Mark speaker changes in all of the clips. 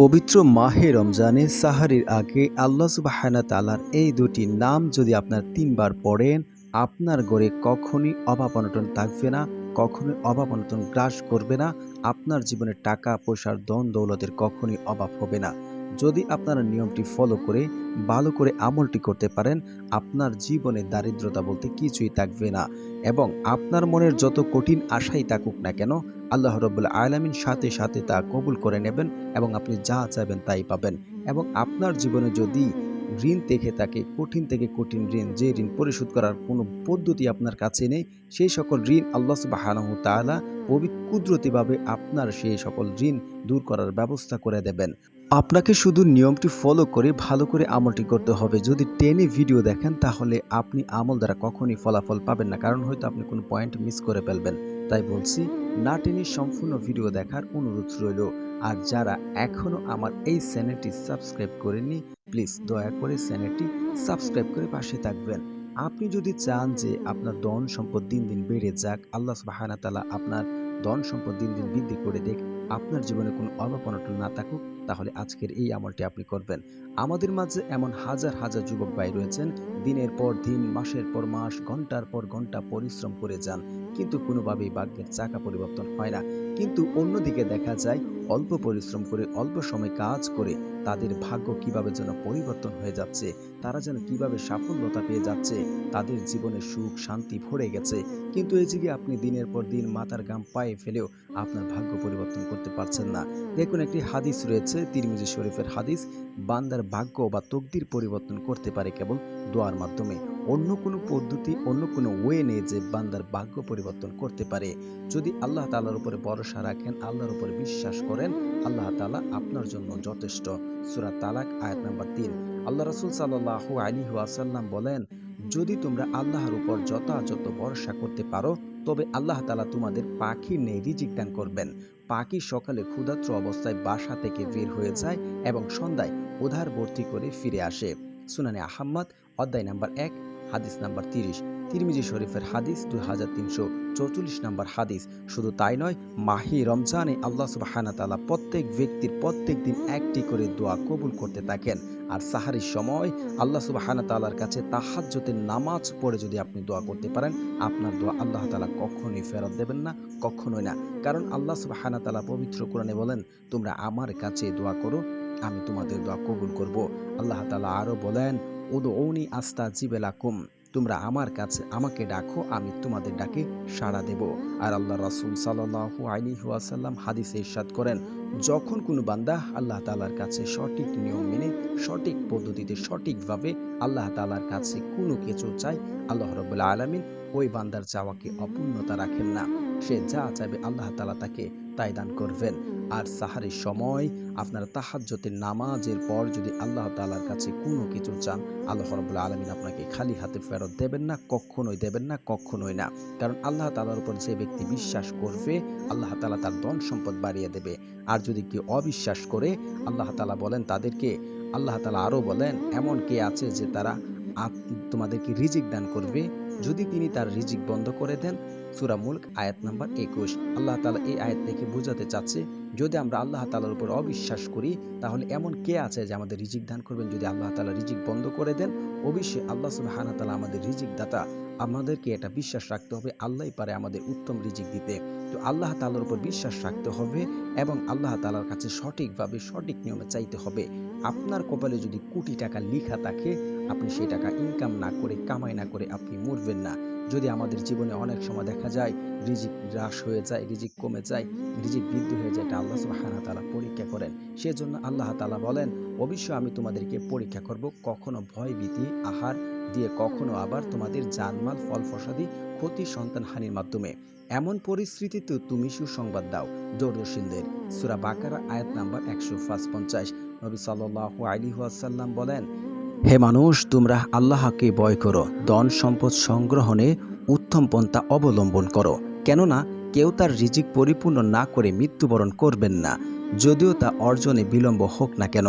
Speaker 1: পবিত্র মাহে রমজানে সাহারির আগে আল্লাহ সুবাহানা তালার এই দুটি নাম যদি আপনার তিনবার পড়েন, আপনার গড়ে কখনই অভাব অনটন থাকবে না, কখনই অভাব অনটন গ্রাস করবে না, আপনার জীবনে টাকা, পয়সার দন দৌলতের কখনই অভাব হবে না। যদি আপনারা নিয়মটি ফলো করে, ভালো করে আমলটি করতে পারেন, আপনার জীবনে দারিদ্রতা বলতে কিছুই থাকবে না এবং আপনার মনের যত কঠিন আশাই থাকুক না কেন, আল্লাহ রবুল্লা আয়লামিন সাথে সাথে তা কবুল করে নেবেন এবং আপনি যা চাইবেন তাই পাবেন এবং আপনার জীবনে যদি ঋণ থেকে থাকে কঠিন থেকে কঠিন ঋণ, যে ঋণ পরিশোধ করার কোনো পদ্ধতি আপনার কাছে নেই, সেই সকল ঋণ আল্লাহ সুবাহানহ তাআলা পবিত্র কুদরতিভাবে আপনার সেই সকল ঋণ দূর করার ব্যবস্থা করে দেবেন। আপনাকে শুধু নিয়মটি ফলো করে ভালো করে আমলটি করতে হবে। যদি টেনে ভিডিও দেখেন, তাহলে আপনি আমল দ্বারা কখনই ফলাফল পাবেন না, কারণ হয়তো আপনি কোনো পয়েন্ট মিস করে ফেলবেন। তাই বলছি, না টেনে সম্পূর্ণ ভিডিও দেখার অনুরোধ রইল। আর যারা এখনও আমার এই চ্যানেলটি সাবস্ক্রাইব করেননি, প্লিজ দয়া করে চ্যানেলটি সাবস্ক্রাইব করে পাশে থাকবেন। আপনি যদি চান যে আপনার দন সম্পদ দিন দিন বেড়ে যাক, আল্লাহ সুবাহানা তালা আপনার দন সম্পদ দিন দিন বৃদ্ধি করে দেখ, আপনার জীবনে কোনো অনটন না থাকুক। তাহলে আজকের এই আমলটি আপনি করবেন। আমাদের মাঝে এমন হাজার হাজার যুবক ভাই রয়েছেন, দিনের পর দিন, মাসের পর মাস, ঘণ্টার পর ঘণ্টা পরিশ্রম করে যান, কিন্তু কোনোভাবেই ভাগ্যের চাকা পরিবর্তন হয় না। কিন্তু অন্যদিকে দেখা যায়, অল্প পরিশ্রম করে, অল্প সময় কাজ করে তাদের ভাগ্য কীভাবে যেন পরিবর্তন হয়ে যাচ্ছে, তারা যেন কীভাবে সাফল্যতা পেয়ে যাচ্ছে, তাদের জীবনে সুখ, শান্তি ভরে গেছে। কিন্তু এই দিকে আপনি দিনের পর দিন মাথার গাম পায়ে ফেলেও আপনার ভাগ্য পরিবর্তন করতে পারছেন না। দেখুন, একটি হাদিস রয়েছে তিরমিজি শরীফের হাদিস বান্দার ভাগ্য বা তকদির পরিবর্তন করতে পারে কেবল দোয়ার মাধ্যমে। অন্য কোনো পদ্ধতি, অন্য কোনো ওয়ে নেই যে বান্দার ভাগ্য পরিবর্তন করতে পারে। যদি আল্লাহ তালার উপরে ভরসা রাখেন, আল্লাহর উপরে বিশ্বাস করেন, আল্লাহ তালা আপনার জন্য যথেষ্ট। সুরা তালাক, আয়াত নাম্বার তিন। আল্লাহ রসুল সাল্লাহ আলী ওয়াসাল্লাম বলেন, যদি তোমরা আল্লাহর উপর যথাযথ ভরসা করতে পারো, তবে আল্লাহ তালা তোমাদের পাখির নেই, রিজিক দান করবেন। পাখি সকালে ক্ষুধাত্র অবস্থায় বাসা থেকে বের হয়ে যায় এবং সন্ধ্যায় উধার ভর্তি করে ফিরে আসে। সুনানে আহম্মদ, অধ্যায় নাম্বার এক, হাদিস নাম্বার তিরিশ। তিরমিজি শরীফের হাদিস দুই হাজার তিনশো চৌচল্লিশ নম্বর হাদিস। শুধু তাই নয়, মাহি রমজানে আল্লাহ সুবাহানা তালা প্রত্যেক ব্যক্তির প্রত্যেক দিন একটি করে দোয়া কবুল করতে থাকেন। আর সাহারির সময় আল্লাহ সুবাহানা তালার কাছে তাহাজ্যতের নামাজ পড়ে যদি আপনি দোয়া করতে পারেন, আপনার দোয়া আল্লাহ তালা কখনোই ফেরত দেবেন না, কখনোই না। কারণ আল্লাহ সুবাহানা তালা পবিত্র কোরআনে বলেন, তোমরা আমার কাছে দোয়া করো, আমি তোমাদের দোয়া কবুল করব। আল্লাহ তালা আরও বলেন উদ ঔনি আস্তা জিবেলাকুম তোমরা আমার কাছে আমাকে ডাকো, আমি তোমাদের ডাকে সাড়া দেব। আর আল্লাহ রাসুল সাল্লাহু আলী ওয়াসাল্লাম হাদিসে ইরশাদ করেন, যখন কোনো বান্দা আল্লাহ তালার কাছে সঠিক নিয়ম মেনে, সঠিক পদ্ধতিতে সঠিকভাবে আল্লাহ তালার কাছে কোনো কিছু চায়, আল্লাহ রবুল্লা আলমিন ওই বান্দার চাওয়াকে অপূর্ণতা রাখেন না। সে যা চাইবে আল্লাহ তালা তাকে তাই দান করবেন। আর সাহারের সময় আপনার তাহাজ্যতের নামাজের পর যদি আল্লাহ তালার কাছে কোনো কিছু চান, আল্লাহ রবুল্লা আলমিন আপনাকে খালি হাতে ফেরত দেবেন না, কখনোই দেবেন না, কখনোই না। কারণ আল্লাহ তালার উপর যে ব্যক্তি বিশ্বাস করবে, আল্লাহ তালা তার ধন সম্পদ বাড়িয়ে দেবে। আর যদি কেউ অবিশ্বাস করে, আল্লাহ তালা বলেন তাদেরকে, আল্লাহ তালা আরও বলেন, এমন কে আছে যে তারা তোমাদেরকে রিজিক দান করবে? যদি তিনি তার রিজিক বন্ধ করে দেন, সুরা মুল্ক আয়াত নাম্বার একুশ। আল্লাহ তালা এই আয়াত থেকে বোঝাতে চাচ্ছে যদি আমরা আল্লাহ তালার উপর অবিশ্বাস করি, তাহলে এমন কে আছে যে আমাদের রিজিক দান করবেন? যদি আল্লাহ তালা রিজিক বন্ধ করে দেন, অবশ্যই আল্লাহ সুবাহানা তালা আমাদের রিজিক দাতা, আমাদেরকে এটা বিশ্বাস রাখতে হবে আল্লাহ পারে আমাদের উত্তম রিজিক দিতে। তো আল্লাহ তালার উপর বিশ্বাস রাখতে হবে এবং আল্লাহ তালার কাছে সঠিকভাবে সঠিক নিয়মে চাইতে হবে। আপনার কপালে যদি কোটি টাকা লিখা থাকে, আপনি সেই টাকা ইনকাম না করে, কামাই না করে আপনি মরবেন না। যদি আমাদের জীবনে অনেক সময় দেখা যায় রিজিক হ্রাস হয়ে যায়, রিজিক কমে যায়, রিজিক বৃদ্ধি হয়ে যায়, এটা আল্লাহ সুবাহানা তালা পরীক্ষা করেন। সেজন্য আল্লাহ তালা বলেন, অবশ্যই আমি তোমাদেরকে পরীক্ষা করব কখনো ভয় ভীতি, আহার দিয়ে কখনো আবার তোমাদের জানমাল, ফল ফসাদি, ক্ষতি, সন্তান হানির মাধ্যমে। এমন পরিস্থিতিতে তুমি সুসংবাদ দাও দৌরদর্শীলদের সুরা বাকারা, আয়াত নাম্বার একশো পঞ্চাশ। নবী সাল্লাহ আলী ওয়াসাল্লাম বলেন, হে মানুষ, তোমরা আল্লাহকে ভয় করো, ধন সম্পদ সংগ্রহণে উত্তম পন্থা অবলম্বন করো। কেননা কেউ তার রিজিক পরিপূর্ণ না করে মৃত্যুবরণ করবেন না। যদিও তা অর্জনে বিলম্ব হোক না কেন,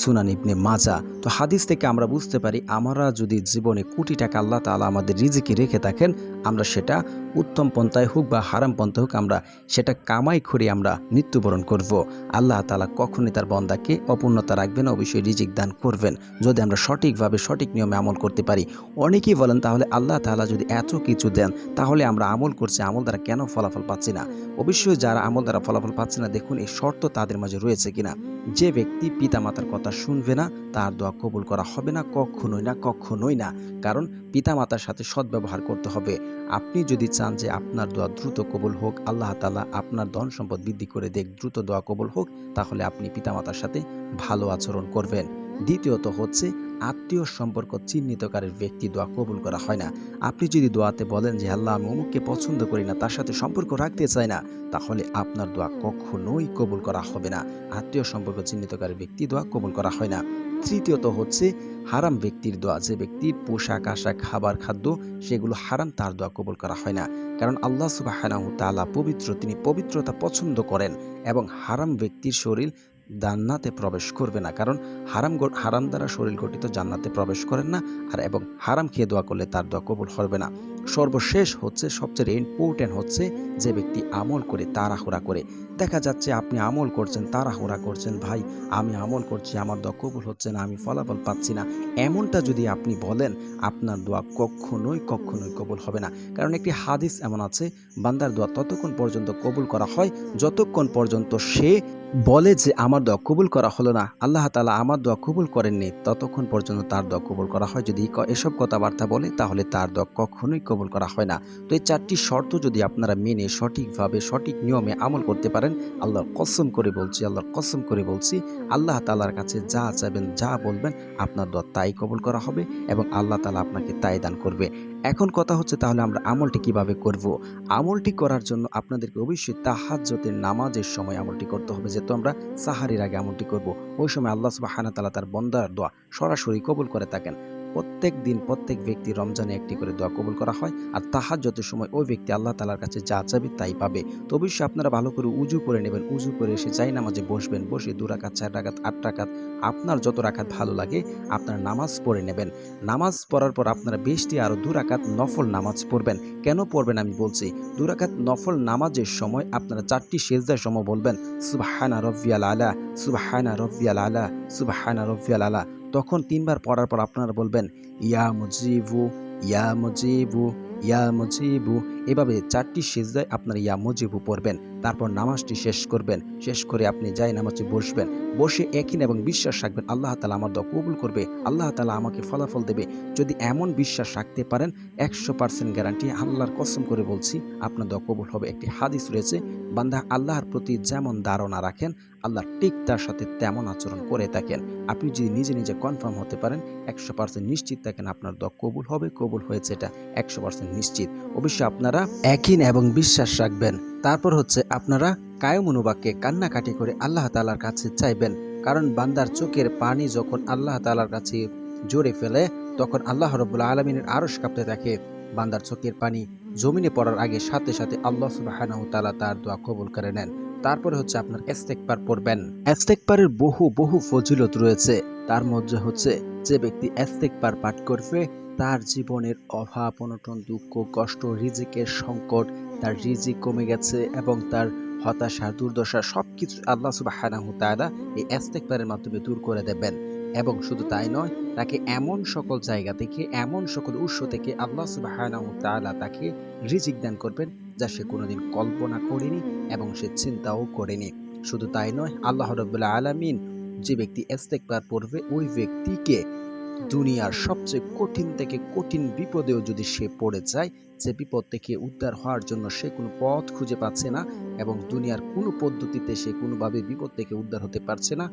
Speaker 1: সুনান ইবনে মাজা, তো হাদিস থেকে আমরা বুঝতে পারি আমরা যদি জীবনে কোটি টাকা আল্লাহ তালা আমাদের রিজিকে রেখে থাকেন, আমরা সেটা উত্তম পন্থায় হোক বা হারাম পন্থায় হোক আমরা সেটা কামাই করে আমরা মৃত্যুবরণ করব। আল্লাহ তালা কখনই তার বন্দাকে অপূর্ণতা রাখবেন অবশ্যই রিজিক দান করবেন। যদি আমরা সঠিকভাবে সঠিক নিয়মে আমল করতে পারি, অনেকেই বলেন তাহলে আল্লাহ তালা যদি এত কিছু দেন, তাহলে আমরা আমল করছি, আমল দ্বারা কেন ফলাফল পাচ্ছি না? অবশ্যই যারা আমল দ্বারা ফলাফল পাচ্ছে না, দেখুন এই শর্ত তাদের মাঝে রয়েছে কিনা। যে ব্যক্তি পিতামাতার কথা শুনবে না, তার দোয়া কবুল করা হবে না, কখনোই না কখনোই না। কারণ পিতামাতার সাথে সদ্ব্যবহার করতে হবে। আপনি যদি চান যে আপনার দোয়া দ্রুত কবুল হোক, আল্লাহ তালা আপনার ধন সম্পদ বৃদ্ধি করে দেখ, দ্রুত দোয়া কবুল হোক, তাহলে আপনি পিতামাতার সাথে ভালো আচরণ করবেন। দ্বিতীয়ত হচ্ছে, আত্মীয় সম্পর্ক চিহ্নিতকারীর ব্যক্তি দোয়া কবুল করা হয় না। আপনি যদি দোয়াতে বলেন যে, আল্লাহ, আমি অমুককে পছন্দ করি না, তার সাথে সম্পর্ক রাখতে চাই না, তাহলে আপনার দোয়া কখনোই কবুল করা হবে না। আত্মীয় সম্পর্ক চিহ্নিতকারী ব্যক্তি দোয়া কবুল করা হয় না। তৃতীয়ত হচ্ছে, হারাম ব্যক্তির দোয়া, যে ব্যক্তির পোশাক, আশাক, খাবার, খাদ্য, সেগুলো হারাম, তার দোয়া কবুল করা হয় না। কারণ আল্লাহ সুবাহ তাআলা পবিত্র, তিনি পবিত্রতা পছন্দ করেন এবং হারাম ব্যক্তির শরীর জান্নাতে প্রবেশ করবে না। কারণ হারাম হারাম দ্বারা শরীর গঠিত জান্নাতে প্রবেশ করেন না আর এবং হারাম খেয়ে দোয়া করলে তার দোয়া কবুল হবে না। সর্বশেষ হচ্ছে, সবচেয়ে ইম্পর্টেন্ট হচ্ছে যে ব্যক্তি আমল করে তাড়াহুড়া করে। দেখা যাচ্ছে আপনি আমল করছেন, তাড়াহুড়া করছেন, ভাই, আমি আমল করছি, আমার দোয়া কবুল হচ্ছে না, আমি ফলাফল পাচ্ছি না। এমনটা যদি আপনি বলেন, আপনার দোয়া কখনোই কখনোই কবুল হবে না। কারণ একটি হাদিস এমন আছে, বান্দার দোয়া ততক্ষণ পর্যন্ত কবুল করা হয়, যতক্ষণ পর্যন্ত সে বলে যে আমার দোয়া কবুল করা হলো না। আল্লাহ তালা আমার দোয়া কবুল করেননি। ততক্ষণ পর্যন্ত তার দোয়া কবুল করা হয়। যদি এসব কথাবার্তা বলে, তাহলে তার দোয়া কখনোই কবুল করা হয় না। তো এই চারটি শর্ত যদি আপনারা মেনে, সঠিকভাবে, সঠিক নিয়মে আমল করতে পারেন, আল্লাহর কসম করে বলছি, আল্লাহর কসম করে বলছি, আল্লাহ তালার কাছে যা চাইবেন যা বলবেন, আপনার দোয়া তাই কবুল করা হবে এবং আল্লাহ তালা আপনাকে তাই দান করবে। এখন কথা হচ্ছে তাহলে আমরা আমলটি কীভাবে করব? আমলটি করার জন্য আপনাদেরকে অবশ্যই তাহাজ্যতের নামাজের সময় আমলটি করতে হবে। যেহেতু আমরা সাহারির আগে আমলটি করব, ওই সময় আল্লাহ সুবাহানা তালা তার বন্দার দোয়া সরাসরি কবুল করে থাকেন। প্রত্যেক দিন প্রত্যেক ব্যক্তি রমজানে একটি করে দোয়া কবুল করা হয় আর তাহার যত সময় ওই ব্যক্তি আল্লাহ তালার কাছে যা চাবে তাই পাবে। তো অবশ্যই আপনারা ভালো করে উজু করে নেবেন, উজু করে এসে চাই নামাজে বসবেন, বসে দু রাকাত, চার রাকাত, আট রাকাত, আপনার যত রাখাত ভালো লাগে আপনার নামাজ পড়ে নেবেন। নামাজ পড়ার পর আপনারা বেশটি আরও দু রাকাত নফল নামাজ পড়বেন। কেন পড়বেন আমি বলছি, দু রাকাত নফল নামাজের সময় আপনারা চারটি সেজদার সময় বলবেন, সুবাহানা রব্বিয়াল আলা, সুবাহানা রব্বিয়াল আলা, সুবাহানা রব্বিয়াল আলা। তখন তিনবার পড়ার পর আপনারা বলবেন ইয়া মুজিবু ইয়া মুজিবু ইয়া মুজিবু এভাবে চারটি সেজদায় আপনার ইয়া মুজিবু পড়বেন, তারপর নামাজটি শেষ করবেন, শেষ করে আপনি যাই নামাজে বসবেন, বসে একই এবং বিশ্বাস রাখবেন, আল্লাহ তালা আমার দোয়া কবুল করবে, আল্লাহ তালা আমাকে ফলাফল দেবে। যদি এমন বিশ্বাস রাখতে পারেন, একশো পার্সেন্ট গ্যারান্টি আল্লাহর কসম করে বলছি, আপনার দোয়া কবুল হবে। একটি হাদিস রয়েছে, বান্দা আল্লাহর প্রতি যেমন ধারণা রাখেন, আল্লাহ ঠিক তার সাথে তেমন আচরণ করে থাকেন। আপনি যদি নিজে নিজে কনফার্ম হতে পারেন, একশো পার্সেন্ট নিশ্চিত থাকেন আপনার দোয়া কবুল হবে, কবুল হয়েছে এটা, একশো পার্সেন্ট নিশ্চিত। অবশ্যই আপনারা একই এবং বিশ্বাস রাখবেন। তারপর হচ্ছে আপনারা কায়ম কায়মনুবাককে কান্নাকাটি করে আল্লাহ তালার কাছে চাইবেন। কারণ বান্দার চোখের পানি যখন আল্লাহ তালার কাছে জোরে ফেলে, তখন আল্লাহ রবুল্লা আলমিনের আরস কাঁপতে থাকে। বান্দার চোখের পানি জমিনে পড়ার আগে সাথে সাথে আল্লাহ সুবাহানাহু তাআলা তার দোয়া কবুল করে নেন। তারপরে হচ্ছে আপনার এস্তেকবার পড়বেন। এস্তেকবারের বহু বহু ফজিলত রয়েছে। তার মধ্যে হচ্ছে যে ব্যক্তি এস্তেকবার পাঠ করবে তার জীবনের অভাব, অনটন, দুঃখ, কষ্ট, রিজিকের সংকট, তার রিজিক কমে গেছে এবং তার হতাশা, দুর্দশা সব কিছু আল্লাহ সুবাহানাহু তাআলা এই এস্তেকবারের মাধ্যমে দূর করে দেবেন। এবং শুধু তাই নয়, তাকে এমন সকল জায়গা থেকে, এমন সকল উৎস থেকে আল্লাহ সুবাহানাহু তাআলা তাকে রিজিক দান করবেন যা সে কোনোদিন কল্পনা করেনি এবং সে চিন্তাও করেনি। শুধু তাই নয়, আল্লাহ রবুল্লাহ আলামিন যে ব্যক্তি এস্তেকবার পড়বে, ওই ব্যক্তিকে দুনিয়ার সবচেয়ে কঠিন থেকে কঠিন বিপদেও যদি সে পড়ে যায়, যে বিপদ থেকে উদ্ধার হওয়ার জন্য সে কোনো পথ খুঁজে পাচ্ছে না এবং দুনিয়ার কোনো পদ্ধতিতে সে কোনোভাবে বিপদ থেকে উদ্ধার হতে পারছে না,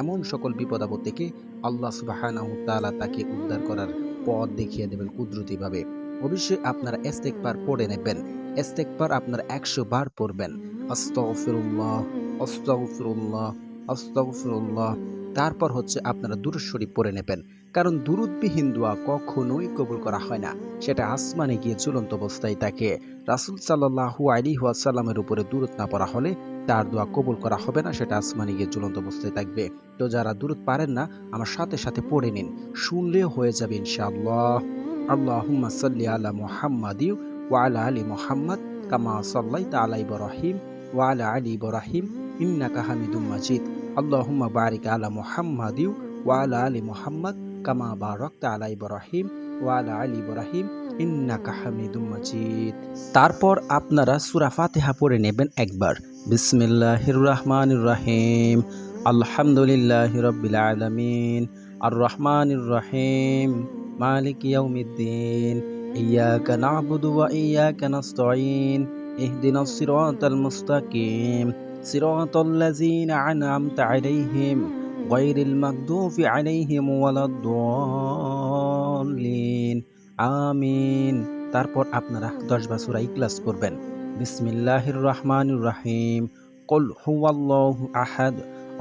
Speaker 1: এমন সকল বিপদ আপদ থেকে আল্লাহ সুবাহানাহু তাআলা তাকে উদ্ধার করার পথ দেখিয়ে দেবেন কুদরতিভাবে। অবশ্যই আপনারা এস্তেকবার পড়ে নেবেন এস্তেকবার আপনার একশো বার পড়বেন। আস্তাগফিরুল্লাহ আস্তাগফিরুল্লাহ আস্তাগফিরুল্লাহ, তারপর হচ্ছে আপনারা দুরুদ শরীফ পড়ে নেবেন। কারণ দুরুদবিহীন দোয়া কখনোই কবুল করা হয় না। সেটা আসমানে গিয়ে ঝুলন্ত অবস্থায় থাকে। রাসুল সাল্লাহু আলী ওয়াসাল্লামের উপরে দূরত না পড়া হলে তার দোয়া কবুল করা হবে না, সেটা আসমানে গিয়ে ঝুলন্ত অবস্থায় থাকবে। তো যারা দূরত পারেন না, আমার সাথে সাথে পড়ে নিন, শুনলেও হয়ে যাবে ইনশাআল্লাহ। আল্লাহুম্মা সাল্লি আলা মুহাম্মাদি ওয়া আলা মুহাম্মাদ কামা সাল্লাইতা আলা ইব্রাহিম ওয়া আলা ইব্রাহিম ইন্নাকা হামিদুম মাজিদ। আল্লাহুম্মা বারিক আলা মুহাম্মাদি ওয়া আলা আলি মুহাম্মাদ কামা বারাকতা আলা ইব্রাহিম ওয়া আলা ইব্রাহিম, ইন্নাকা হামিদুম মাজিদ। তারপর আপনারা সূরা ফাতিহা পড়ে নেবেন একবার। বিসমিল্লাহির রহমানির রহিম। আলহামদুলিল্লাহি রাব্বিল আলামিন। আর রহমানির রহিম। মালিক ইয়াউমিদ্দিন। ইয়াকা না'বুদু ওয়া ইয়াকা নাস্তাঈন। ইহদিনাস সিরাতাল মুস্তাকিম। সিরাতাল লাযিনা আন'আমতা আলাইহিম। গায়রিল মাগদুবি আলাইহিম ওয়ালাদ-দাল্লিন আমিন তারপর আপনারা 10 বার সূরা ইখলাস পড়বেন বিসমিল্লাহির রহমানির রহিম قل هو الله أحد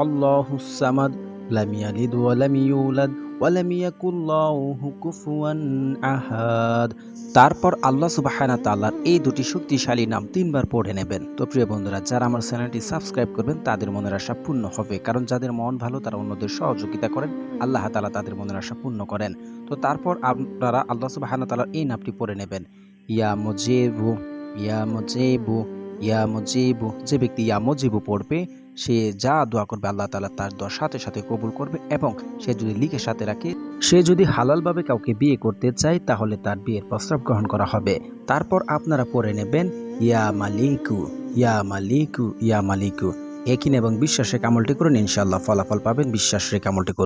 Speaker 1: الله الصمد لم يلد ولم يولد ওয়ালাম ইয়াকুল্লাহু কুফুয়ান আহাদ। তারপর আল্লাহ সুবাহানা তাআলার এই দুটি শক্তিশালী নাম তিনবার পড়ে নেবেন। তো প্রিয় বন্ধুরা, যারা আমার চ্যানেলটি সাবস্ক্রাইব করবেন, তাদের মনের আশা পূর্ণ হবে। কারণ যাদের মন ভালো, তারা অন্যদের সহযোগিতা করেন, আল্লাহ তালা তাদের মনের আশা পূর্ণ করেন। তো তারপর আপনারা আল্লাহ সুবাহানা তাআলার এই নামটি পড়ে নেবেন। ইয়া মুজিবু ইয়া মুজিবু। ইয়া মুজিবু, যে ব্যক্তি ইয়া মুজিবু পড়বে, সে যা দোয়া করবে আল্লাহ তাআলা তার দোয়া সাথে সাথে কবুল করবে এবং সে যদি লিখে সাথে রাখে, সে যদি হালালভাবে কাউকে বিয়ে করতে চায়, তাহলে তার বিয়ের প্রস্তাব গ্রহণ করা হবে। তারপর আপনারা পড়ে নেবেন, ইয়া মালিকু ইয়া মালিকু ইয়া মালিকু। একিন এবং বিশ্বাসের কামলটি করুন ইনশাআল্লাহ ফলাফল পাবেন, বিশ্বাসের কামলটি করুন